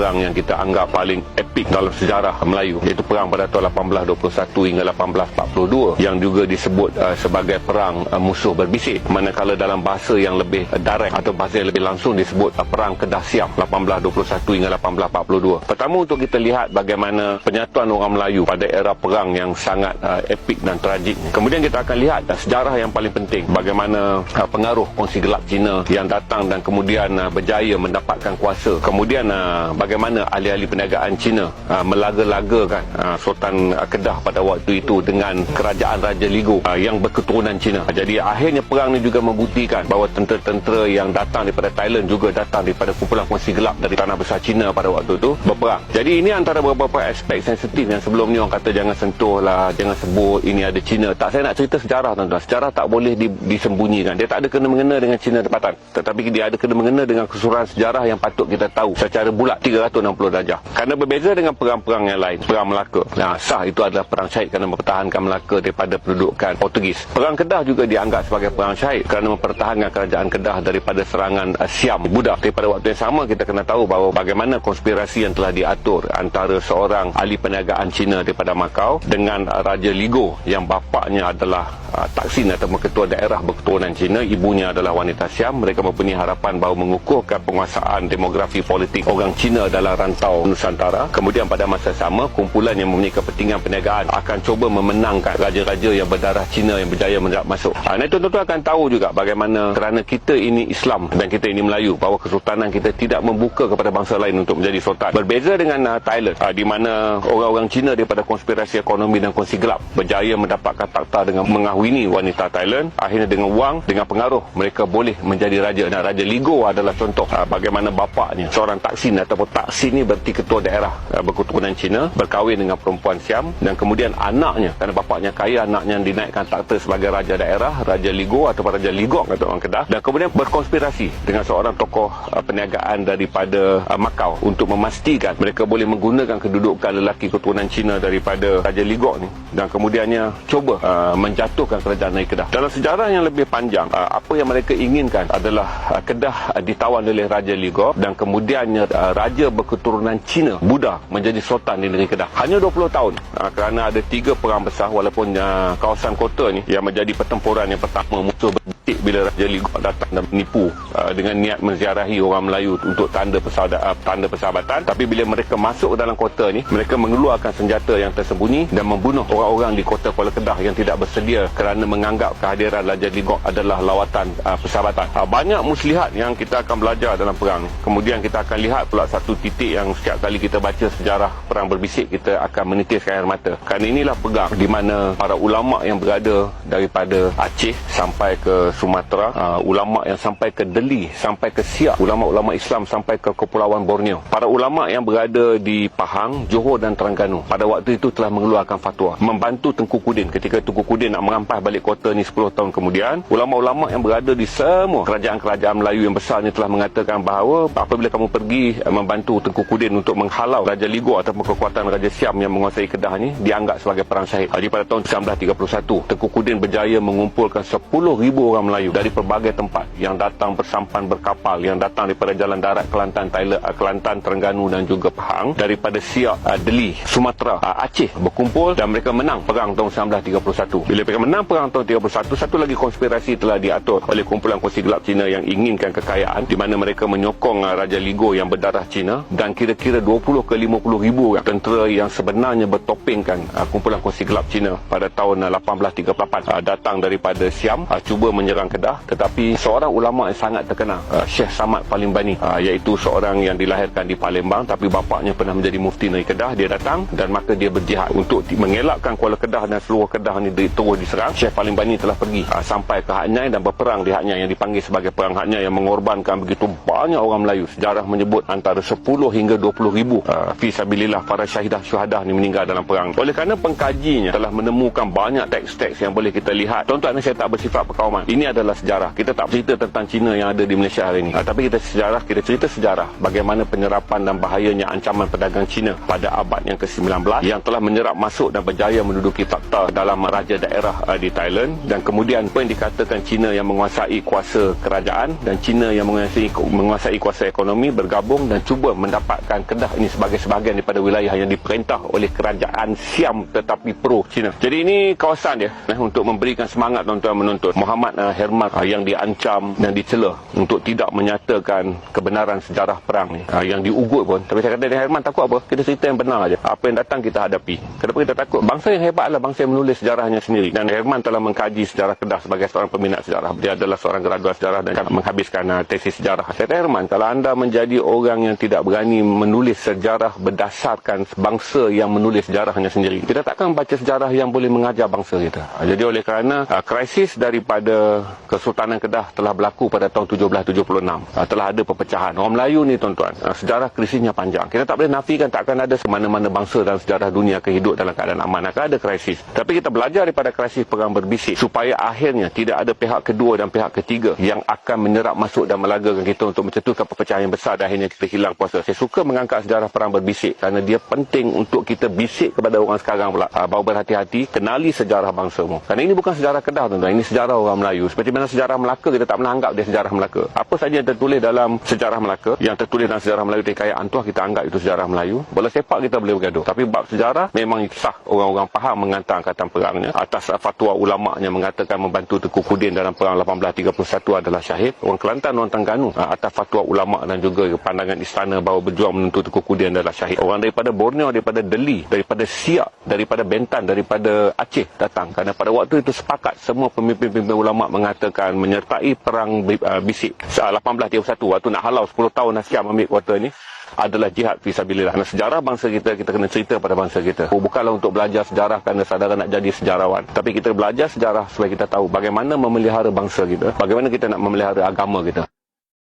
perang yang kita anggap paling epik dalam sejarah Melayu iaitu perang pada tahun 1821 hingga 1842 yang juga disebut uh, sebagai perang uh, musuh berbisik. Manakala dalam bahasa yang lebih uh, direct atau bahasa yang lebih langsung disebut uh, perang Kedah Siam 1821 hingga 1842 pertama untuk kita lihat bagaimana penyatuan orang Melayu pada era perang yang sangat uh, epik dan tragik. Kemudian kita akan lihat uh, sejarah yang paling penting. Bagaimana uh, pengaruh kongsi gelap Cina yang datang dan kemudian uh, berjaya mendapatkan kuasa. Kemudian uh, bagaimana ahli-ahli perniagaan Cina uh, melaga-lagakan uh, Sultan uh, Kedah pada waktu itu dengan kerajaan Raja Ligo uh, yang berketurunan Cina. Jadi akhirnya perang ini juga membuktikan bahawa tentera-tentera yang datang daripada Thailand juga datang daripada kumpulan kongsi gelap dari tanah besar Cina pada waktu itu berperang. Jadi ini antara beberapa aspek sensitif yang sebelum ni orang kata jangan sentuh lah, jangan sebut ini ada Cina. Tak saya nak cerita sejarah tuan-tuan. Sejarah tak boleh di, disembunyikan. Dia tak ada kena-mengena dengan Cina tempatan. Tetapi dia ada kena-mengena dengan keseluruhan sejarah yang patut kita tahu secara bulat 360 darjah. Kerana berbeza dengan perang-perang yang lain, perang Melaka. Nah, sah itu adalah perang syahid kerana mempertahankan Melaka daripada pendudukan Portugis. Perang Kedah juga dianggap sebagai perang syahid kerana mempertahankan kerajaan Kedah daripada serangan uh, Siam Buddha. Tapi pada waktu yang sama kita kena tahu bahawa bagaimana konspirasi yang telah diatur antara seorang ahli perniagaan Cina daripada Macau dengan uh, Raja Ligo yang bapaknya adalah uh, Taksin atau ketua daerah berketurunan Cina, ibunya adalah wanita Siam. Mereka mempunyai harapan bahawa mengukuhkan penguasaan demografi politik orang Cina dalam rantau Nusantara. Kemudian pada masa sama, kumpulan yang mempunyai kepentingan perniagaan akan cuba memenangkan raja-raja yang berdarah Cina yang berjaya mendapat masuk. Ha, dan tuan-tuan akan tahu juga bagaimana kerana kita ini Islam dan kita ini Melayu, bahawa kesultanan kita tidak membuka kepada bangsa lain untuk menjadi sultan. Berbeza dengan uh, Thailand, uh, di mana orang-orang Cina daripada konspirasi ekonomi dan kongsi gelap berjaya mendapatkan takhta dengan mengahwini wanita Thailand. Akhirnya dengan wang, dengan pengaruh, mereka boleh menjadi raja. Dan Raja Ligo adalah contoh uh, bagaimana bapaknya, seorang Taksin ataupun Taksin ini berarti ketua daerah uh, berketurunan Cina, berkahwin dengan perempuan Siam dan kemudian anaknya, kerana bapaknya kaya, anaknya dinaikkan takhta sebagai raja daerah, Raja Ligo atau Raja Ligok kata orang Kedah dan kemudian berkonspirasi dengan seorang tokoh uh, perniagaan daripada uh, Macau untuk memastikan mereka boleh menggunakan kedudukan lelaki keturunan Cina daripada Raja Ligok ni dan kemudiannya cuba uh, menjatuhkan kerajaan Negeri Kedah. Dalam sejarah yang lebih panjang, uh, apa yang mereka inginkan adalah uh, Kedah uh, ditawan oleh Raja Ligok dan kemudiannya uh, raja berketurunan Cina, Buddha menjadi sultan di negeri Kedah. Hanya 20 tahun uh, kerana ada tiga perang besar walaupun uh, kawasan kota ni yang menjadi pertempuran yang pertama musuh berdetik bila Raja Ligok datang dan menipu uh, dengan niat menziarahi orang Melayu untuk tanda persahabatan, uh, tanda persahabatan tapi bila mereka masuk dalam kota ni mereka mengeluarkan senjata yang tersembunyi dan membunuh orang-orang di kota Kuala Kedah yang tidak bersedia kerana menganggap kehadiran Raja Ligok adalah lawatan uh, persahabatan. Uh, banyak muslihat yang kita akan belajar dalam perang. Kemudian kita akan lihat pula satu titik yang setiap kali kita baca sejarah perang berbisik kita akan menitiskan air mata. Kerana inilah pegang di mana para ulama yang berada daripada Aceh sampai ke Sumatera, uh, ulama yang sampai ke Deli, sampai ke Siak, ulama-ulama Islam sampai ke Kepulauan Borneo. Para ulama yang berada di Pahang, Johor dan Terengganu pada waktu itu telah mengeluarkan fatwa membantu Tengku Kudin ketika Tengku Kudin nak merampas balik kota ni 10 tahun kemudian. Ulama-ulama yang berada di semua kerajaan-kerajaan Melayu yang besar ni telah mengatakan bahawa apabila kamu pergi uh, membantu Tengku Kudin untuk menghalau Raja Ligo ataupun kekuatan Raja Siam yang menguasai Kedah ni dianggap sebagai perang syahid. Jadi pada tahun 1931 Tengku Kudin berjaya mengumpulkan 10,000 orang Melayu dari pelbagai tempat yang datang bersampan berkapal yang datang daripada jalan darat Kelantan, Thailand, Kelantan, Terengganu dan juga Pahang daripada Siak, uh, Deli, Sumatera, uh, Aceh berkumpul dan mereka menang perang tahun 1931. Bila mereka menang perang tahun 1931 satu lagi konspirasi telah diatur oleh kumpulan kongsi gelap Cina yang inginkan kekayaan di mana mereka menyokong uh, Raja Ligo yang berdarah Cina dan kira-kira 20 ke 50 ribu tentera yang sebenarnya bertopengkan uh, kumpulan kongsi gelap Cina pada tahun uh, 1838 uh, datang daripada Siam uh, cuba menyerang Kedah tetapi seorang ulama yang sangat terkenal uh, Syekh Samad Palimbani uh, iaitu seorang yang dilahirkan di Palembang tapi bapaknya pernah menjadi mufti negeri Kedah dia datang dan maka dia berjihad untuk mengelakkan Kuala Kedah dan seluruh Kedah ni terus diserang. Syekh Palimbani telah pergi uh, sampai ke Hak Nyai dan berperang di Hak Nyai yang dipanggil sebagai perang Hak Nyai yang mengorbankan begitu banyak orang Melayu. Sejarah menyebut antara 10 hingga 20 ribu uh, fisabilillah para syahidah syuhadah ni meninggal dalam perang. Oleh kerana pengkajinya telah menemukan banyak teks-teks yang boleh kita lihat. Tuan-tuan saya tak bersifat perkauman. Ini Ini adalah sejarah. Kita tak cerita tentang Cina yang ada di Malaysia hari ini. Uh, tapi kita sejarah, kita cerita sejarah bagaimana penyerapan dan bahayanya ancaman pedagang Cina pada abad yang ke-19 yang telah menyerap masuk dan berjaya menduduki takhta dalam raja daerah uh, di Thailand dan kemudian apa yang dikatakan Cina yang menguasai kuasa kerajaan dan Cina yang menguasai menguasai kuasa ekonomi bergabung dan cuba mendapatkan Kedah ini sebagai sebahagian daripada wilayah yang diperintah oleh kerajaan Siam tetapi pro Cina. Jadi ini kawasan dia eh, untuk memberikan semangat tuan-tuan menonton. Muhammad uh, Herman uh, yang diancam dan dicela untuk tidak menyatakan kebenaran sejarah perang ni. Uh, yang diugut pun. Tapi saya kata dia Herman takut apa? Kita cerita yang benar aja. Apa yang datang kita hadapi. Kenapa kita takut? Bangsa yang hebat adalah bangsa yang menulis sejarahnya sendiri. Dan Herman telah mengkaji sejarah Kedah sebagai seorang peminat sejarah. Dia adalah seorang graduat sejarah dan menghabiskan uh, tesis sejarah. Saya kata Herman, kalau anda menjadi orang yang tidak berani menulis sejarah berdasarkan bangsa yang menulis sejarahnya sendiri, kita takkan baca sejarah yang boleh mengajar bangsa kita. Jadi oleh kerana uh, krisis daripada Kesultanan Kedah telah berlaku pada tahun 1776. Uh, telah ada perpecahan. Orang Melayu ni tuan-tuan, uh, sejarah krisisnya panjang. Kita tak boleh nafikan takkan ada semana-mana bangsa dalam sejarah dunia akan hidup dalam keadaan aman. Akan ada krisis. Tapi kita belajar daripada krisis perang berbisik supaya akhirnya tidak ada pihak kedua dan pihak ketiga yang akan menyerap masuk dan melagakan kita untuk mencetuskan perpecahan yang besar dan akhirnya kita hilang kuasa. Saya suka mengangkat sejarah perang berbisik kerana dia penting untuk kita bisik kepada orang sekarang pula. Uh, bahawa berhati-hati, kenali sejarah bangsamu. Kerana ini bukan sejarah Kedah tuan-tuan. Ini sejarah orang Melayu. Seperti mana sejarah Melaka, kita tak pernah anggap dia sejarah Melaka. Apa saja yang tertulis dalam sejarah Melaka, yang tertulis dalam sejarah Melayu di kaya Antuah, kita anggap itu sejarah Melayu. Bola sepak kita boleh bergaduh. Tapi bab sejarah, memang sah orang-orang faham menghantar angkatan perangnya. Atas fatwa ulama yang mengatakan membantu Tengku Kudin dalam perang 1831 adalah syahid. Orang Kelantan, orang Tengganu. Atas fatwa ulama dan juga pandangan istana bahawa berjuang menentu Tengku Kudin adalah syahid. Orang daripada Borneo, daripada Delhi, daripada Siak, daripada Bentan, daripada Aceh datang. Kerana pada waktu itu sepakat semua pemimpin-pemimpin ulama mengatakan menyertai perang uh, bisik 1831 waktu nak halau 10 tahun Asyam ambil kuarter ni adalah jihad fisabilillah. Nah, sejarah bangsa kita kita kena cerita pada bangsa kita. Oh, bukanlah untuk belajar sejarah kerana saudara nak jadi sejarawan. Tapi kita belajar sejarah supaya kita tahu bagaimana memelihara bangsa kita, bagaimana kita nak memelihara agama kita.